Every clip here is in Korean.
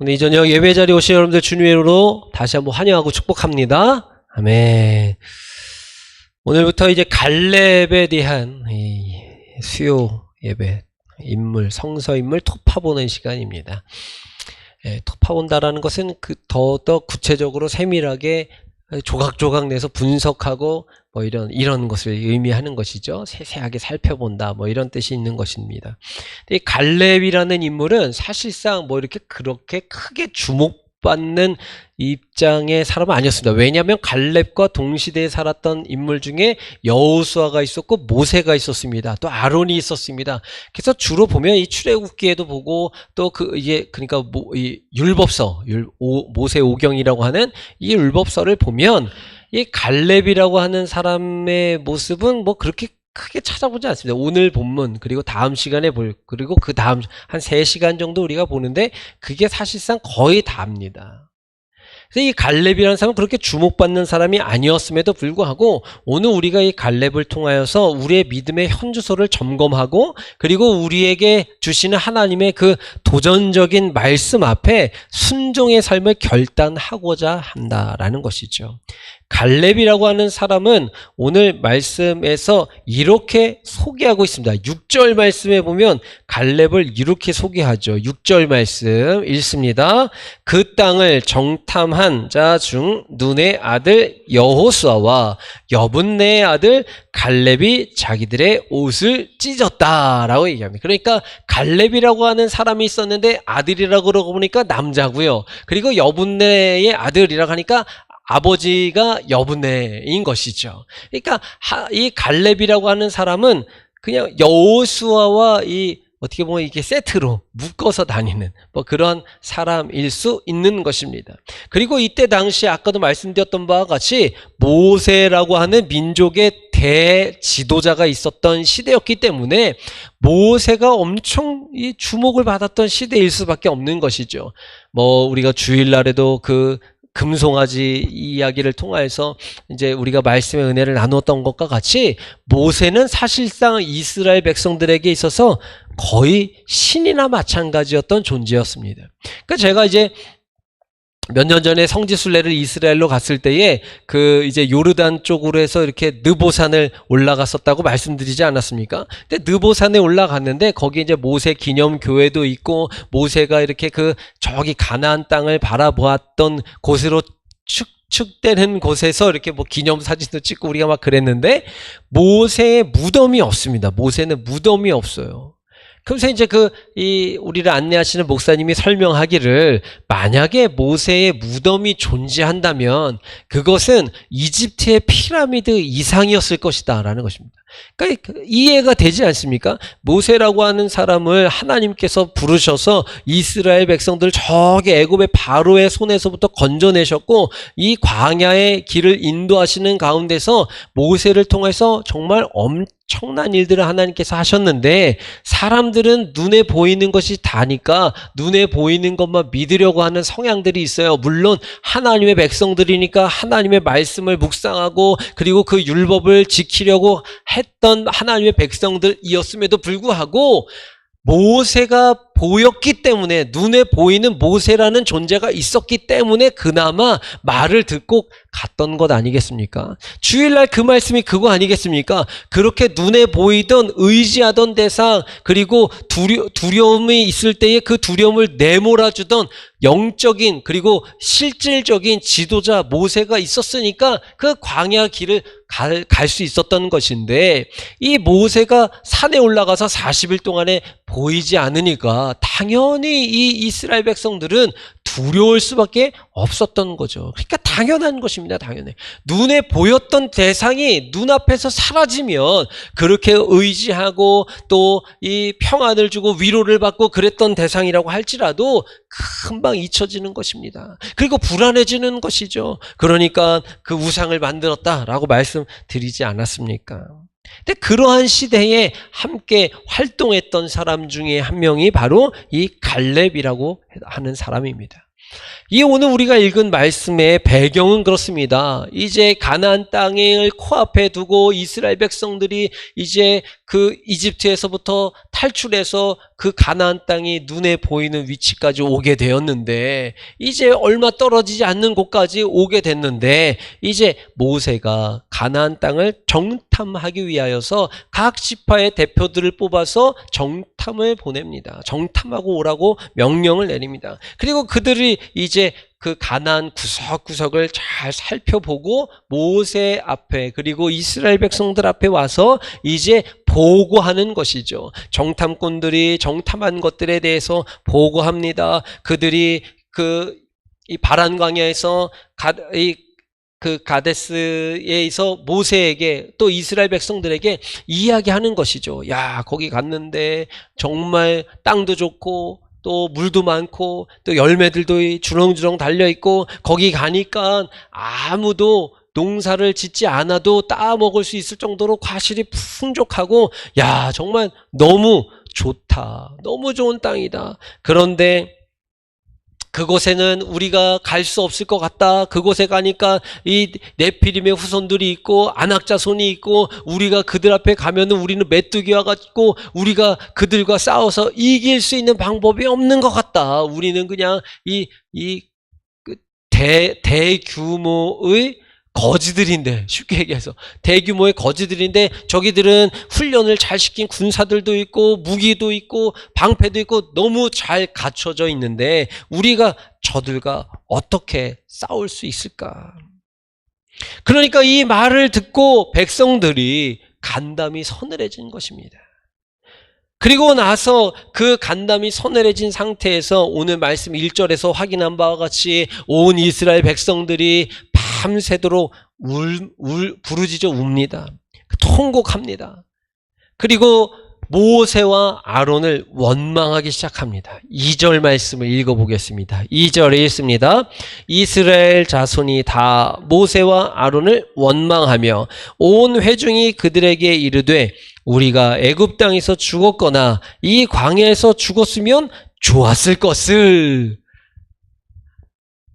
오늘 이 저녁 예배 자리에 오신 여러분들 주님의 이름으로 다시 한번 환영하고 축복합니다. 아멘. 오늘부터 이제 갈렙에 대한 이 수요 예배, 인물, 성서 인물 토파 보는 시간입니다. 예, 토파 본다라는 것은 그 더더 구체적으로 세밀하게 조각조각 내서 분석하고 뭐 이런 이런 것을 의미하는 것이죠. 세세하게 살펴본다 뭐 이런 뜻이 있는 것입니다. 이 갈렙이라는 인물은 사실상 뭐 이렇게 그렇게 크게 주목 받는 입장의 사람은 아니었습니다. 왜냐하면 갈렙과 동시대에 살았던 인물 중에 여호수아가 있었고 모세가 있었습니다. 또 아론이 있었습니다. 그래서 주로 보면 이 출애굽기에도 보고 또 그 이게 그러니까 모, 이 율법서 율, 오, 모세 오경이라고 하는 이 율법서를 보면 이 갈렙이라고 하는 사람의 모습은 뭐 그렇게 크게 찾아보지 않습니다. 오늘 본문 그리고 다음 시간에 볼 그리고 그 다음 한 3시간 정도 우리가 보는데 그게 사실상 거의 다입니다. 그래서 이 갈렙이라는 사람은 그렇게 주목받는 사람이 아니었음에도 불구하고 오늘 우리가 이 갈렙을 통하여서 우리의 믿음의 현주소를 점검하고 그리고 우리에게 주시는 하나님의 그 도전적인 말씀 앞에 순종의 삶을 결단하고자 한다라는 것이죠. 갈렙이라고 하는 사람은 오늘 말씀에서 이렇게 소개하고 있습니다. 6절 말씀에 보면 갈렙을 이렇게 소개하죠. 6절 말씀 읽습니다. 그 땅을 정탐한 자 중 눈의 아들 여호수아와 여분네의 아들 갈렙이 자기들의 옷을 찢었다라고 얘기합니다. 그러니까 갈렙이라고 하는 사람이 있었는데 아들이라고 그러고 보니까 남자고요. 그리고 여분네의 아들이라고 하니까 아버지가 여분네인 것이죠. 그러니까 이 갈렙이라고 하는 사람은 그냥 여호수아와 이 어떻게 보면 이게 세트로 묶어서 다니는 뭐 그런 사람일 수 있는 것입니다. 그리고 이때 당시 아까도 말씀드렸던 바와 같이 모세라고 하는 민족의 대지도자가 있었던 시대였기 때문에 모세가 엄청 이 주목을 받았던 시대일 수밖에 없는 것이죠. 뭐 우리가 주일날에도 그 금송아지 이야기를 통하여서 이제 우리가 말씀의 은혜를 나누었던 것과 같이 모세는 사실상 이스라엘 백성들에게 있어서 거의 신이나 마찬가지였던 존재였습니다. 그러니까 제가 이제 몇 년 전에 성지순례를 이스라엘로 갔을 때에 그 이제 요르단 쪽으로 해서 이렇게 느보산을 올라갔었다고 말씀드리지 않았습니까? 근데 느보산에 올라갔는데 거기 이제 모세 기념 교회도 있고 모세가 이렇게 그 저기 가나안 땅을 바라보았던 곳으로 축 축되는 곳에서 이렇게 뭐 기념 사진도 찍고 우리가 막 그랬는데 모세의 무덤이 없습니다. 모세는 무덤이 없어요. 그래서 이제 그, 이, 우리를 안내하시는 목사님이 설명하기를 만약에 모세의 무덤이 존재한다면 그것은 이집트의 피라미드 이상이었을 것이다. 라는 것입니다. 그러니까 이해가 되지 않습니까? 모세라고 하는 사람을 하나님께서 부르셔서 이스라엘 백성들 저기 애굽의 바로의 손에서부터 건져내셨고 이 광야의 길을 인도하시는 가운데서 모세를 통해서 정말 엄 청난 일들을 하나님께서 하셨는데 사람들은 눈에 보이는 것이 다니까 눈에 보이는 것만 믿으려고 하는 성향들이 있어요. 물론 하나님의 백성들이니까 하나님의 말씀을 묵상하고 그리고 그 율법을 지키려고 했던 하나님의 백성들이었음에도 불구하고 모세가 보였기 때문에 눈에 보이는 모세라는 존재가 있었기 때문에 그나마 말을 듣고 갔던 것 아니겠습니까? 주일날 그 말씀이 그거 아니겠습니까? 그렇게 눈에 보이던 의지하던 대상 그리고 두려, 두려움이 있을 때에 그 두려움을 내몰아주던 영적인 그리고 실질적인 지도자 모세가 있었으니까 그 광야 길을 갈수 있었던 것인데 이 모세가 산에 올라가서 40일 동안에 보이지 않으니까 당연히 이 이스라엘 백성들은 두려울 수밖에 없었던 거죠. 그러니까 당연한 것입니다. 당연해. 눈에 보였던 대상이 눈앞에서 사라지면 그렇게 의지하고 또 이 평안을 주고 위로를 받고 그랬던 대상이라고 할지라도 금방 잊혀지는 것입니다. 그리고 불안해지는 것이죠. 그러니까 그 우상을 만들었다라고 말씀드리지 않았습니까? 근데 그러한 시대에 함께 활동했던 사람 중에 한 명이 바로 이 갈렙이라고 하는 사람입니다. 이 오늘 우리가 읽은 말씀의 배경은 그렇습니다. 이제 가나안 땅을 코앞에 두고 이스라엘 백성들이 이제 그 이집트에서부터 탈출해서 그 가나안 땅이 눈에 보이는 위치까지 오게 되었는데 이제 얼마 떨어지지 않는 곳까지 오게 됐는데 이제 모세가 가나안 땅을 정탐하기 위하여서 각 지파의 대표들을 뽑아서 정탐을 보냅니다. 정탐하고 오라고 명령을 내립니다. 그리고 그들이 이제 그 가나안 구석구석을 잘 살펴보고 모세 앞에 그리고 이스라엘 백성들 앞에 와서 이제 보고하는 것이죠. 정탐꾼들이 정탐한 것들에 대해서 보고합니다. 그들이 그 이 바란 광야에서 가, 이, 그 가데스에서 모세에게 또 이스라엘 백성들에게 이야기하는 것이죠. 야, 거기 갔는데 정말 땅도 좋고 또 물도 많고 또 열매들도 주렁주렁 달려 있고 거기 가니까 아무도 농사를 짓지 않아도 따 먹을 수 있을 정도로 과실이 풍족하고 야, 정말 너무 좋다. 너무 좋은 땅이다. 그런데 그곳에는 우리가 갈 수 없을 것 같다. 그곳에 가니까 이 네피림의 후손들이 있고 안악자손이 있고 우리가 그들 앞에 가면은 우리는 메뚜기와 같고 우리가 그들과 싸워서 이길 수 있는 방법이 없는 것 같다. 우리는 그냥 이이그대 대규모의 거지들인데 쉽게 얘기해서 대규모의 거지들인데 저기들은 훈련을 잘 시킨 군사들도 있고 무기도 있고 방패도 있고 너무 잘 갖춰져 있는데 우리가 저들과 어떻게 싸울 수 있을까? 그러니까 이 말을 듣고 백성들이 간담이 서늘해진 것입니다. 그리고 나서 그 간담이 서늘해진 상태에서 오늘 말씀 1절에서 확인한 바와 같이 온 이스라엘 백성들이 밤새도록 울, 울, 부르짖어 웁니다. 통곡합니다. 그리고 모세와 아론을 원망하기 시작합니다. 2절 말씀을 읽어보겠습니다. 2절에 있습니다. 이스라엘 자손이 다 모세와 아론을 원망하며 온 회중이 그들에게 이르되 우리가 애굽 땅에서 죽었거나 이 광야에서 죽었으면 좋았을 것을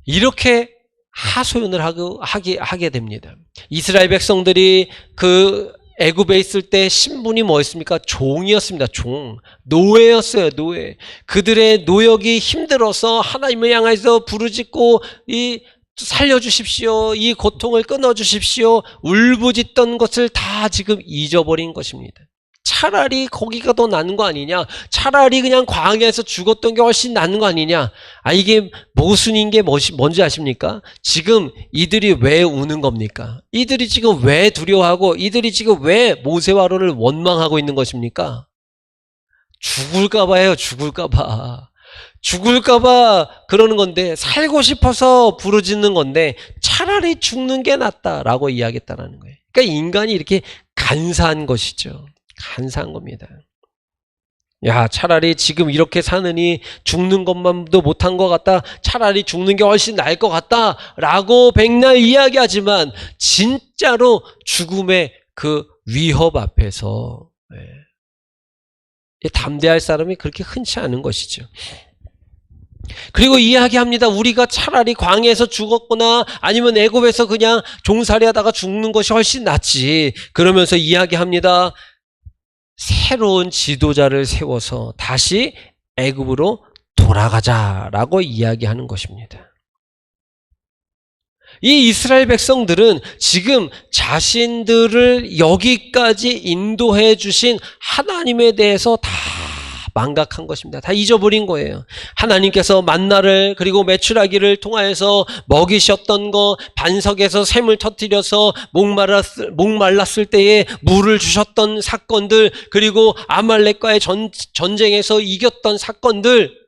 이렇게 하소연을 하고 하게 하게 됩니다. 이스라엘 백성들이 그 애굽에 있을 때 신분이 뭐였습니까? 종이었습니다. 종. 노예였어요. 노예. 그들의 노역이 힘들어서 하나님을 향해서 부르짖고 이 살려주십시오. 이 고통을 끊어주십시오. 울부짖던 것을 다 지금 잊어버린 것입니다. 차라리 거기가 더 나은 거 아니냐? 차라리 그냥 광야에서 죽었던 게 훨씬 나은 거 아니냐? 아, 이게 모순인 게 뭔지 아십니까? 지금 이들이 왜 우는 겁니까? 이들이 지금 왜 두려워하고 이들이 지금 왜 모세와로를 원망하고 있는 것입니까? 죽을까봐요, 죽을까봐. 죽을까봐 그러는 건데, 살고 싶어서 부르짖는 건데, 차라리 죽는 게 낫다라고 이야기했다는 거예요. 그러니까 인간이 이렇게 간사한 것이죠. 간사한 겁니다. 야, 차라리 지금 이렇게 사느니 죽는 것만도 못한 것 같다. 차라리 죽는 게 훨씬 나을 것 같다. 라고 백날 이야기하지만, 진짜로 죽음의 그 위협 앞에서, 네. 담대할 사람이 그렇게 흔치 않은 것이죠. 그리고 이야기합니다. 우리가 차라리 광야에서 죽었거나 아니면 애굽에서 그냥 종살이하다가 죽는 것이 훨씬 낫지. 그러면서 이야기합니다. 새로운 지도자를 세워서 다시 애굽으로 돌아가자라고 이야기하는 것입니다. 이 이스라엘 백성들은 지금 자신들을 여기까지 인도해 주신 하나님에 대해서 다 망각한 것입니다. 다 잊어버린 거예요. 하나님께서 만나를 그리고 매출하기를 통하여서 먹이셨던 거, 반석에서 샘을 터뜨려서 목말랐을, 목말랐을 때에 물을 주셨던 사건들, 그리고 아말렉과의 전, 전쟁에서 이겼던 사건들,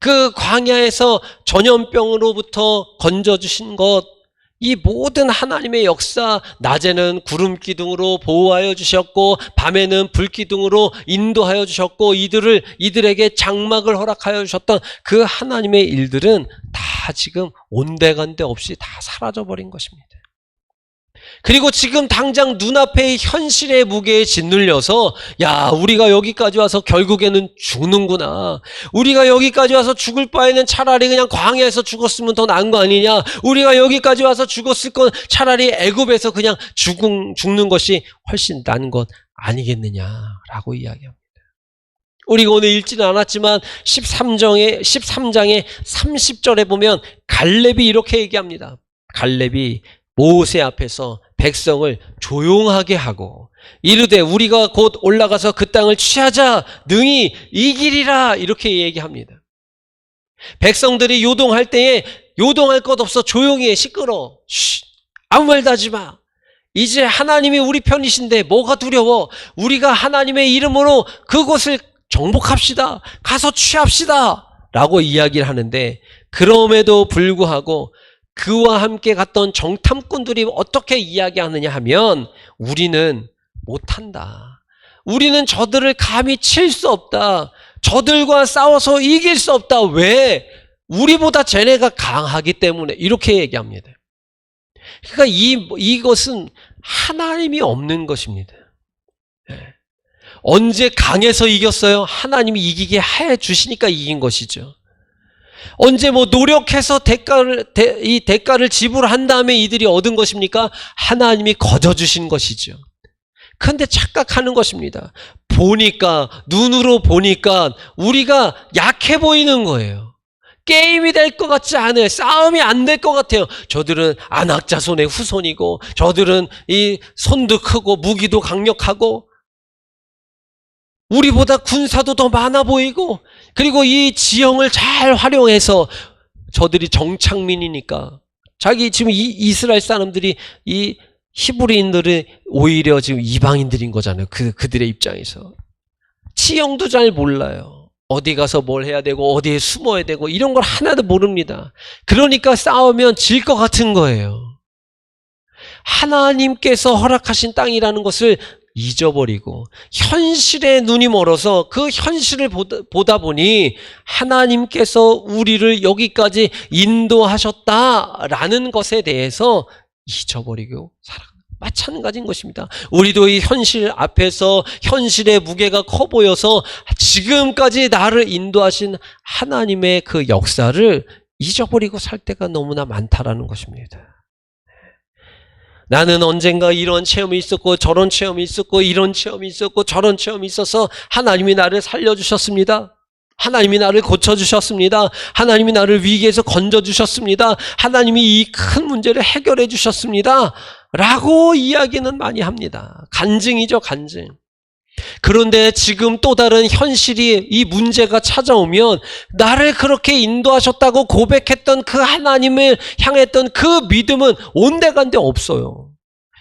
그 광야에서 전염병으로부터 건져주신 것, 이 모든 하나님의 역사, 낮에는 구름 기둥으로 보호하여 주셨고, 밤에는 불 기둥으로 인도하여 주셨고, 이들을, 이들에게 장막을 허락하여 주셨던 그 하나님의 일들은 다 지금 온데간데 없이 다 사라져버린 것입니다. 그리고 지금 당장 눈앞의 현실의 무게에 짓눌려서 야 우리가 여기까지 와서 결국에는 죽는구나 우리가 여기까지 와서 죽을 바에는 차라리 그냥 광야에서 죽었으면 더 나은 거 아니냐 우리가 여기까지 와서 죽었을 건 차라리 애굽에서 그냥 죽은, 죽는 것이 훨씬 나은 것 아니겠느냐라고 이야기합니다. 우리가 오늘 읽지는 않았지만 13장에 13장의 30절에 보면 갈렙이 이렇게 얘기합니다. 갈렙이 모세 앞에서 백성을 조용하게 하고 이르되 우리가 곧 올라가서 그 땅을 취하자 능히 이기리라 이렇게 얘기합니다. 백성들이 요동할 때에 요동할 것 없어 조용히 해 시끄러. 쉬, 아무 말도 하지 마. 이제 하나님이 우리 편이신데 뭐가 두려워? 우리가 하나님의 이름으로 그곳을 정복합시다. 가서 취합시다. 라고 이야기를 하는데 그럼에도 불구하고 그와 함께 갔던 정탐꾼들이 어떻게 이야기하느냐 하면 우리는 못한다. 우리는 저들을 감히 칠 수 없다. 저들과 싸워서 이길 수 없다. 왜? 우리보다 쟤네가 강하기 때문에 이렇게 얘기합니다. 그러니까 이 이것은 하나님이 없는 것입니다. 예. 언제 강해서 이겼어요? 하나님이 이기게 해 주시니까 이긴 것이죠. 언제 뭐 노력해서 대가를 대, 이 대가를 지불한 다음에 이들이 얻은 것입니까? 하나님이 거저 주신 것이죠. 근데 착각하는 것입니다. 보니까 눈으로 보니까 우리가 약해 보이는 거예요. 게임이 될 것 같지 않아요. 싸움이 안 될 것 같아요. 저들은 안악자손의 후손이고 저들은 이 손도 크고 무기도 강력하고 우리보다 군사도 더 많아 보이고 그리고 이 지형을 잘 활용해서 저들이 정착민이니까 자기 지금 이 이스라엘 사람들이 이 히브리인들이 오히려 지금 이방인들인 거잖아요. 그 그들의 입장에서 지형도 잘 몰라요. 어디 가서 뭘 해야 되고 어디에 숨어야 되고 이런 걸 하나도 모릅니다. 그러니까 싸우면 질 것 같은 거예요. 하나님께서 허락하신 땅이라는 것을 잊어버리고 현실에 눈이 멀어서 그 현실을 보다, 보다 보니 하나님께서 우리를 여기까지 인도하셨다라는 것에 대해서 잊어버리고 살아. 마찬가지인 것입니다. 우리도 이 현실 앞에서 현실의 무게가 커 보여서 지금까지 나를 인도하신 하나님의 그 역사를 잊어버리고 살 때가 너무나 많다라는 것입니다. 나는 언젠가 이런 체험이 있었고 저런 체험이 있었고 이런 체험이 있었고 저런 체험이 있어서 하나님이 나를 살려주셨습니다. 하나님이 나를 고쳐주셨습니다. 하나님이 나를 위기에서 건져주셨습니다. 하나님이 이 큰 문제를 해결해 주셨습니다. 라고 이야기는 많이 합니다. 간증이죠, 간증. 그런데 지금 또 다른 현실이 이 문제가 찾아오면 나를 그렇게 인도하셨다고 고백했던 그 하나님을 향했던 그 믿음은 온데간데 없어요.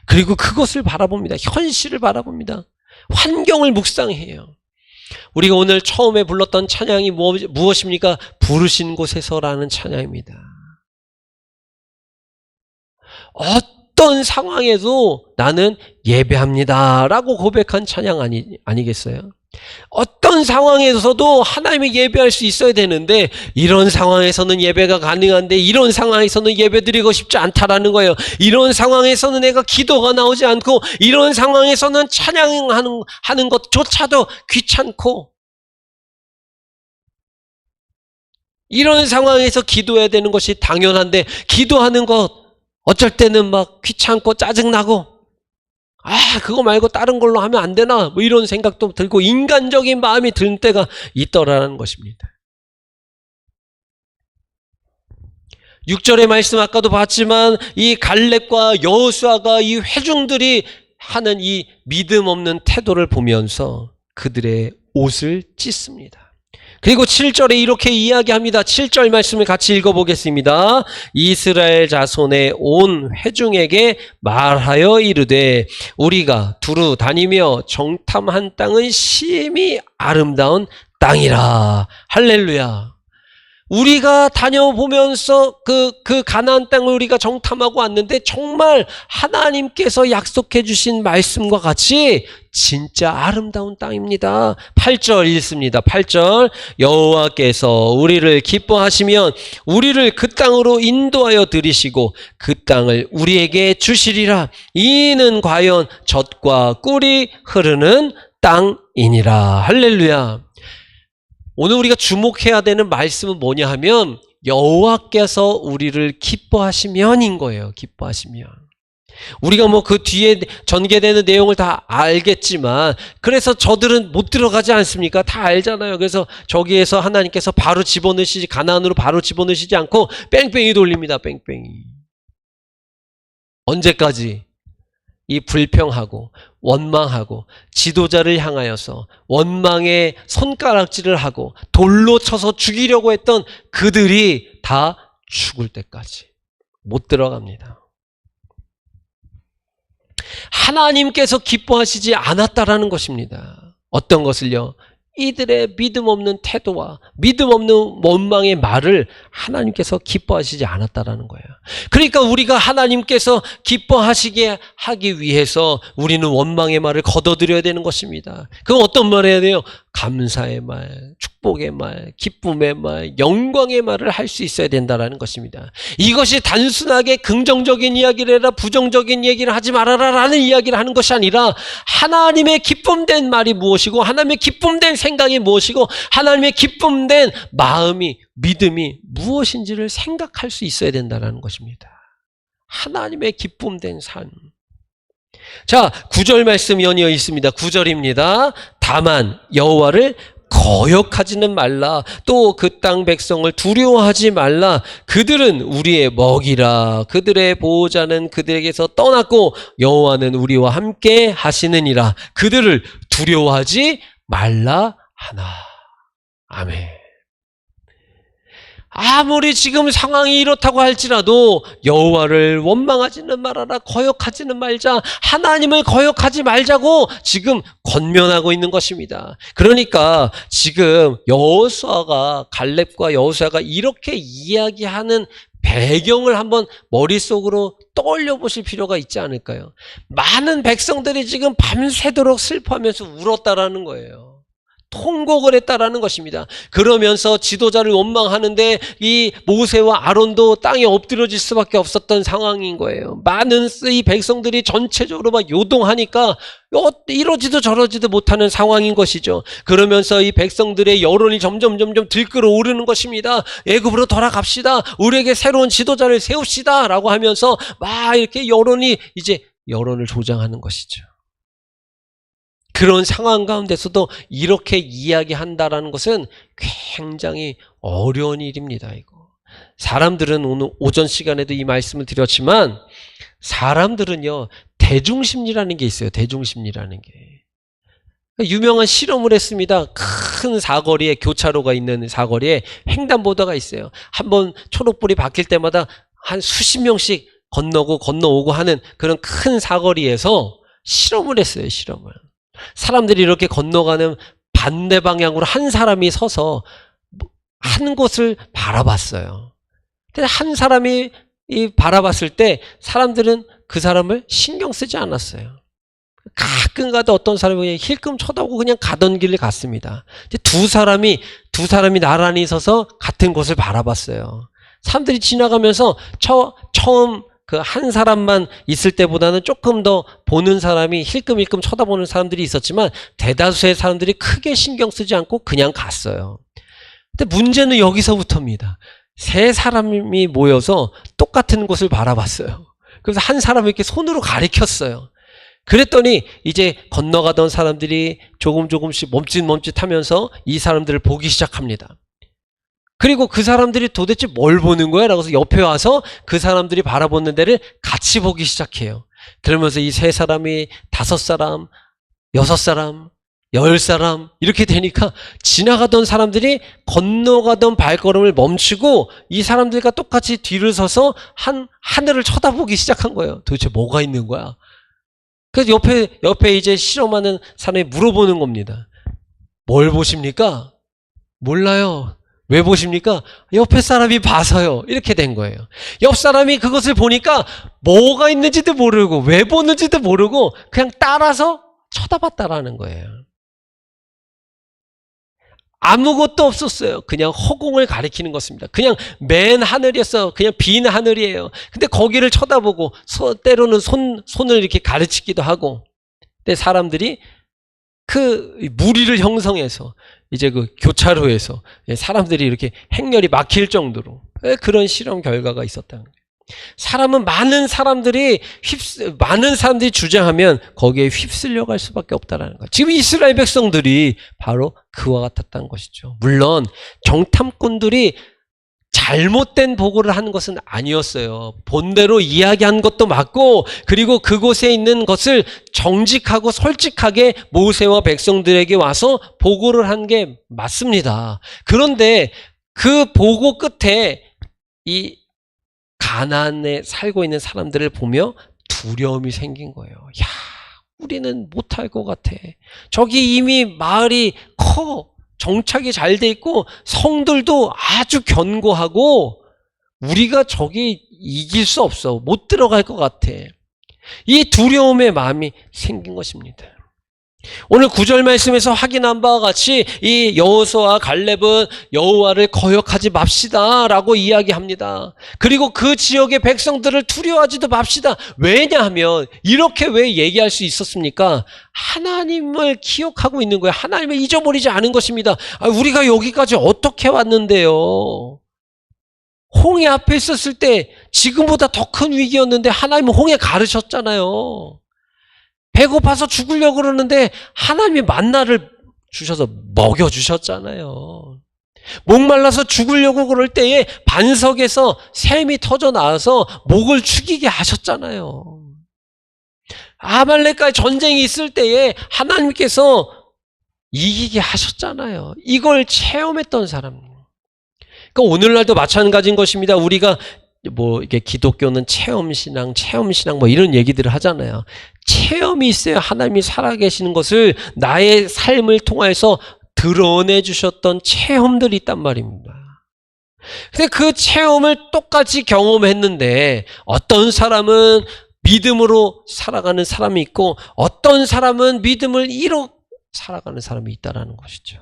그리고 그것을 바라봅니다. 현실을 바라봅니다. 환경을 묵상해요. 우리가 오늘 처음에 불렀던 찬양이 무엇입니까? 부르신 곳에서라는 찬양입니다. 어떤 상황에도 나는 예배합니다. 라고 고백한 찬양 아니, 아니겠어요? 어떤 상황에서도 하나님의 예배할 수 있어야 되는데 이런 상황에서는 예배가 가능한데 이런 상황에서는 예배 드리고 싶지 않다라는 거예요. 이런 상황에서는 내가 기도가 나오지 않고 이런 상황에서는 찬양하는 하는 것조차도 귀찮고 이런 상황에서 기도해야 되는 것이 당연한데 기도하는 것 어쩔 때는 막 귀찮고 짜증나고 아, 그거 말고 다른 걸로 하면 안 되나? 뭐 이런 생각도 들고 인간적인 마음이 들 때가 있더라는 것입니다. 6절의 말씀 아까도 봤지만 이 갈렙과 여호수아가 이 회중들이 하는 이 믿음 없는 태도를 보면서 그들의 옷을 찢습니다. 그리고 7절에 이렇게 이야기합니다. 7절 말씀을 같이 읽어보겠습니다. 이스라엘 자손의 온 회중에게 말하여 이르되 우리가 두루 다니며 정탐한 땅은 심히 아름다운 땅이라. 할렐루야. 우리가 다녀보면서 그, 그 가나안 땅을 우리가 정탐하고 왔는데 정말 하나님께서 약속해 주신 말씀과 같이 진짜 아름다운 땅입니다. 8절 읽습니다. 8절 여호와께서 우리를 기뻐하시면 우리를 그 땅으로 인도하여 들이시고 그 땅을 우리에게 주시리라. 이는 과연 젖과 꿀이 흐르는 땅이니라. 할렐루야. 오늘 우리가 주목해야 되는 말씀은 뭐냐 하면 여호와께서 우리를 기뻐하시면인 거예요. 기뻐하시면. 우리가 뭐 그 뒤에 전개되는 내용을 다 알겠지만 그래서 저들은 못 들어가지 않습니까? 다 알잖아요. 그래서 저기에서 하나님께서 바로 집어넣으시지 가나안으로 바로 집어넣으시지 않고 뺑뺑이 돌립니다. 뺑뺑이. 언제까지? 이 불평하고 원망하고 지도자를 향하여서 원망의 손가락질을 하고 돌로 쳐서 죽이려고 했던 그들이 다 죽을 때까지 못 들어갑니다. 하나님께서 기뻐하시지 않았다라는 것입니다. 어떤 것을요? 이들의 믿음 없는 태도와 믿음 없는 원망의 말을 하나님께서 기뻐하시지 않았다라는 거예요. 그러니까 우리가 하나님께서 기뻐하시게 하기 위해서 우리는 원망의 말을 걷어들여야 되는 것입니다. 그럼 어떤 말 해야 돼요? 감사의 말, 축 복의 말, 기쁨의 말, 영광의 말을 할 수 있어야 된다라는 것입니다. 이것이 단순하게 긍정적인 이야기를 해라, 부정적인 얘기를 하지 말아라라는 이야기를 하는 것이 아니라 하나님의 기쁨된 말이 무엇이고 하나님의 기쁨된 생각이 무엇이고 하나님의 기쁨된 마음이 믿음이 무엇인지를 생각할 수 있어야 된다라는 것입니다. 하나님의 기쁨된 삶. 자, 구절 말씀 연이어 있습니다. 구절입니다. 다만 여호와를 거역하지는 말라. 또 그 땅 백성을 두려워하지 말라. 그들은 우리의 먹이라. 그들의 보호자는 그들에게서 떠났고 여호와는 우리와 함께 하시느니라. 그들을 두려워하지 말라 하나. 아멘. 아무리 지금 상황이 이렇다고 할지라도 여호와를 원망하지는 말아라 거역하지는 말자 하나님을 거역하지 말자고 지금 권면하고 있는 것입니다. 그러니까 지금 여호수아가 갈렙과 여호수아가 이렇게 이야기하는 배경을 한번 머릿속으로 떠올려 보실 필요가 있지 않을까요? 많은 백성들이 지금 밤새도록 슬퍼하면서 울었다라는 거예요. 통곡을 했다라는 것입니다. 그러면서 지도자를 원망하는데 이 모세와 아론도 땅에 엎드려질 수밖에 없었던 상황인 거예요. 많은 이 백성들이 전체적으로 막 요동하니까 어, 이러지도 저러지도 못하는 상황인 것이죠. 그러면서 이 백성들의 여론이 점점 점점 들끓어 오르는 것입니다. 애굽으로 돌아갑시다. 우리에게 새로운 지도자를 세웁시다라고 하면서 막 이렇게 여론이 이제 여론을 조장하는 것이죠. 그런 상황 가운데서도 이렇게 이야기한다라는 것은 굉장히 어려운 일입니다, 이거. 사람들은 오늘 오전 시간에도 이 말씀을 드렸지만 사람들은요, 대중심리라는 게 있어요. 대중심리라는 게. 유명한 실험을 했습니다. 큰 사거리에 교차로가 있는 사거리에 횡단보도가 있어요. 한번 초록불이 바뀔 때마다 한 수십 명씩 건너고 건너오고 하는 그런 큰 사거리에서 실험을 했어요. 실험을. 사람들이 이렇게 건너가는 반대 방향으로 한 사람이 서서 한 곳을 바라봤어요. 근데 한 사람이 이 바라봤을 때 사람들은 그 사람을 신경 쓰지 않았어요. 가끔 가다 어떤 사람이 그냥 힐끔 쳐다보고 그냥 가던 길을 갔습니다. 두 사람이 두 사람이 나란히 서서 같은 곳을 바라봤어요. 사람들이 지나가면서 처, 처음 그 한 사람만 있을 때보다는 조금 더 보는 사람이 힐끔힐끔 쳐다보는 사람들이 있었지만 대다수의 사람들이 크게 신경 쓰지 않고 그냥 갔어요. 근데 문제는 여기서부터입니다. 세 사람이 모여서 똑같은 곳을 바라봤어요. 그래서 한 사람을 이렇게 손으로 가리켰어요. 그랬더니 이제 건너가던 사람들이 조금 조금씩 멈칫멈칫 하면서 이 사람들을 보기 시작합니다. 그리고 그 사람들이 도대체 뭘 보는 거야? 라고 해서 옆에 와서 그 사람들이 바라보는 데를 같이 보기 시작해요. 그러면서 이 세 사람이 다섯 사람, 여섯 사람, 열 사람 이렇게 되니까 지나가던 사람들이 건너가던 발걸음을 멈추고 이 사람들과 똑같이 뒤를 서서 한 하늘을 쳐다보기 시작한 거예요. 도대체 뭐가 있는 거야? 그래서 옆에 옆에 이제 실험하는 사람이 물어보는 겁니다. 뭘 보십니까? 몰라요. 왜 보십니까? 옆에 사람이 봐서요. 이렇게 된 거예요. 옆 사람이 그것을 보니까 뭐가 있는지도 모르고 왜 보는지도 모르고 그냥 따라서 쳐다봤다라는 거예요. 아무것도 없었어요. 그냥 허공을 가리키는 것입니다. 그냥 맨 하늘이었어. 그냥 빈 하늘이에요. 근데 거기를 쳐다보고 소- 때로는 손 손을 이렇게 가르치기도 하고. 근데 사람들이 그 무리를 형성해서 이제 그 교차로에서 사람들이 이렇게 행렬이 막힐 정도로 그런 실험 결과가 있었다는 거예요. 사람은 많은 사람들이 휩쓸 많은 사람들이 주장하면 거기에 휩쓸려 갈 수밖에 없다라는 거예요. 지금 이스라엘 백성들이 바로 그와 같았다는 것이죠. 물론 정탐꾼들이 잘못된 보고를 하는 것은 아니었어요. 본대로 이야기한 것도 맞고 그리고 그곳에 있는 것을 정직하고 솔직하게 모세와 백성들에게 와서 보고를 한 게 맞습니다. 그런데 그 보고 끝에 이 가난에 살고 있는 사람들을 보며 두려움이 생긴 거예요. 야, 우리는 못할 것 같아. 저기 이미 마을이 커. 정착이 잘 돼 있고 성들도 아주 견고하고 우리가 저기 이길 수 없어. 못 들어갈 것 같아. 이 두려움의 마음이 생긴 것입니다. 오늘 구절 말씀에서 확인한 바와 같이 이 여호수아와 갈렙은 여호와를 거역하지 맙시다라고 이야기합니다. 그리고 그 지역의 백성들을 두려워하지도 맙시다. 왜냐하면 이렇게 왜 얘기할 수 있었습니까? 하나님을 기억하고 있는 거예요. 하나님을 잊어버리지 않은 것입니다. 아, 우리가 여기까지 어떻게 왔는데요? 홍해 앞에 있었을 때 지금보다 더 큰 위기였는데 하나님은 홍해 가르셨잖아요. 배고파서 죽으려고 그러는데 하나님이 만나를 주셔서 먹여주셨잖아요. 목말라서 죽으려고 그럴 때에 반석에서 샘이 터져 나와서 목을 축이게 하셨잖아요. 아말렉과의 전쟁이 있을 때에 하나님께서 이기게 하셨잖아요. 이걸 체험했던 사람. 그러니까 오늘날도 마찬가지인 것입니다. 우리가 뭐 이게 기독교는 체험 신앙, 체험 신앙 뭐 이런 얘기들을 하잖아요. 체험이 있어야 하나님이 살아계시는 것을 나의 삶을 통해서 드러내 주셨던 체험들이 있단 말입니다. 근데 그 체험을 똑같이 경험했는데 어떤 사람은 믿음으로 살아가는 사람이 있고 어떤 사람은 믿음을 잃어 살아가는 사람이 있다라는 것이죠.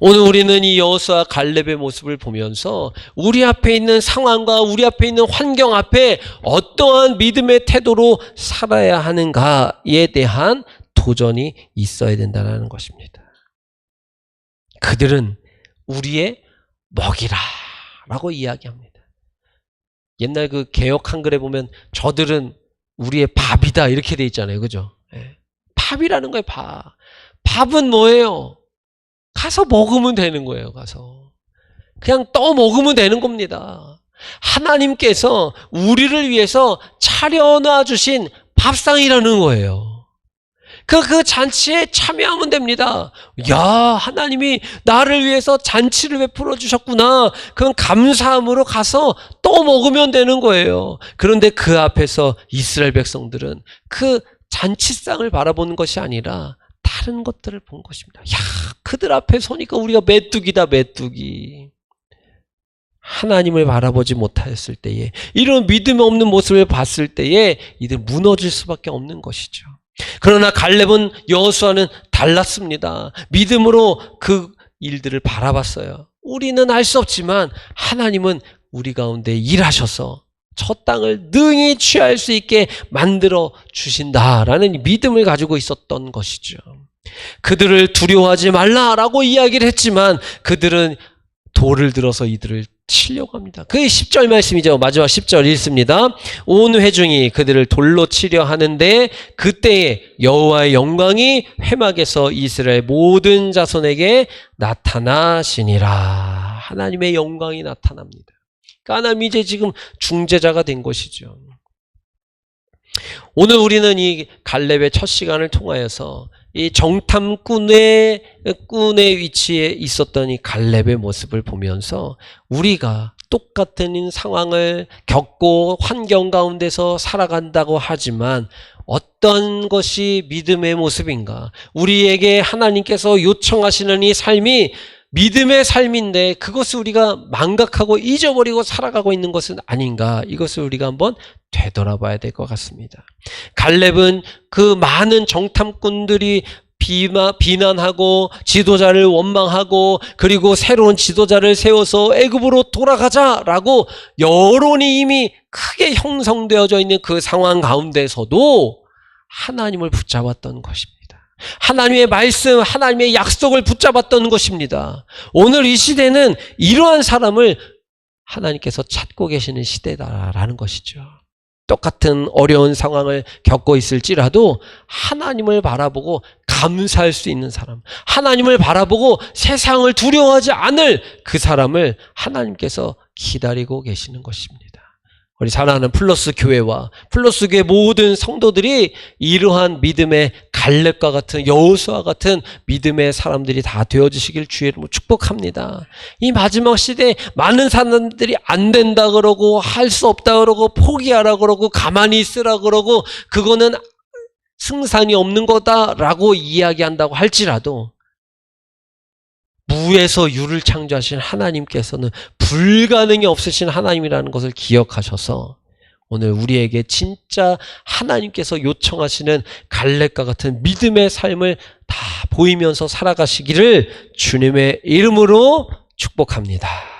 오늘 우리는 이 여호수아 갈렙의 모습을 보면서 우리 앞에 있는 상황과 우리 앞에 있는 환경 앞에 어떠한 믿음의 태도로 살아야 하는가에 대한 도전이 있어야 된다는 것입니다. 그들은 우리의 먹이라 라고 이야기합니다. 옛날 그 개혁 한글에 보면 저들은 우리의 밥이다 이렇게 돼 있잖아요. 그죠? 예. 밥이라는 거예요, 밥. 밥은 뭐예요? 가서 먹으면 되는 거예요, 가서. 그냥 떠 먹으면 되는 겁니다. 하나님께서 우리를 위해서 차려놔 주신 밥상이라는 거예요. 그, 그 잔치에 참여하면 됩니다. 야, 하나님이 나를 위해서 잔치를 베풀어 주셨구나. 그건 감사함으로 가서 또 먹으면 되는 거예요. 그런데 그 앞에서 이스라엘 백성들은 그 잔치상을 바라보는 것이 아니라 다른 것들을 본 것입니다. 야, 그들 앞에 서니까 우리가 메뚜기다, 메뚜기. 하나님을 바라보지 못하였을 때에, 이런 믿음 없는 모습을 봤을 때에, 이들 무너질 수밖에 없는 것이죠. 그러나 갈렙은 여호수아는 달랐습니다. 믿음으로 그 일들을 바라봤어요. 우리는 알 수 없지만 하나님은 우리 가운데 일하셔서 저 땅을 능히 취할 수 있게 만들어 주신다라는 믿음을 가지고 있었던 것이죠. 그들을 두려워하지 말라라고 이야기를 했지만 그들은 돌을 들어서 이들을 치려고 합니다. 그게 10절 말씀이죠. 마지막 10절 읽습니다. 온 회중이 그들을 돌로 치려 하는데 그때에 여호와의 영광이 회막에서 이스라엘 모든 자손에게 나타나시니라. 하나님의 영광이 나타납니다. 하나님이 이제 지금 중재자가 된 것이죠. 오늘 우리는 이 갈렙의 첫 시간을 통하여서 이 정탐꾼의 꾼의 위치에 있었던 이 갈렙의 모습을 보면서 우리가 똑같은 상황을 겪고 환경 가운데서 살아간다고 하지만 어떤 것이 믿음의 모습인가? 우리에게 하나님께서 요청하시는 이 삶이 믿음의 삶인데 그것을 우리가 망각하고 잊어버리고 살아가고 있는 것은 아닌가 이것을 우리가 한번 되돌아봐야 될 것 같습니다. 갈렙은 그 많은 정탐꾼들이 비마, 비난하고 지도자를 원망하고 그리고 새로운 지도자를 세워서 애굽으로 돌아가자라고 여론이 이미 크게 형성되어져 있는 그 상황 가운데서도 하나님을 붙잡았던 것입니다. 하나님의 말씀, 하나님의 약속을 붙잡았던 것입니다. 오늘 이 시대는 이러한 사람을 하나님께서 찾고 계시는 시대다라는 것이죠. 똑같은 어려운 상황을 겪고 있을지라도 하나님을 바라보고 감사할 수 있는 사람, 하나님을 바라보고 세상을 두려워하지 않을 그 사람을 하나님께서 기다리고 계시는 것입니다. 우리 사랑하는 플러스 교회와 플러스 교회 모든 성도들이 이러한 믿음의 갈렙과 같은 여호수와 같은 믿음의 사람들이 다 되어주시길 주의 이름으로 축복합니다. 이 마지막 시대에 많은 사람들이 안 된다 그러고 할 수 없다 그러고 포기하라 그러고 가만히 있으라 그러고 그거는 승산이 없는 거다라고 이야기한다고 할지라도 무에서 유를 창조하신 하나님께서는 불가능이 없으신 하나님이라는 것을 기억하셔서 오늘 우리에게 진짜 하나님께서 요청하시는 갈렙과 같은 믿음의 삶을 다 보이면서 살아가시기를 주님의 이름으로 축복합니다.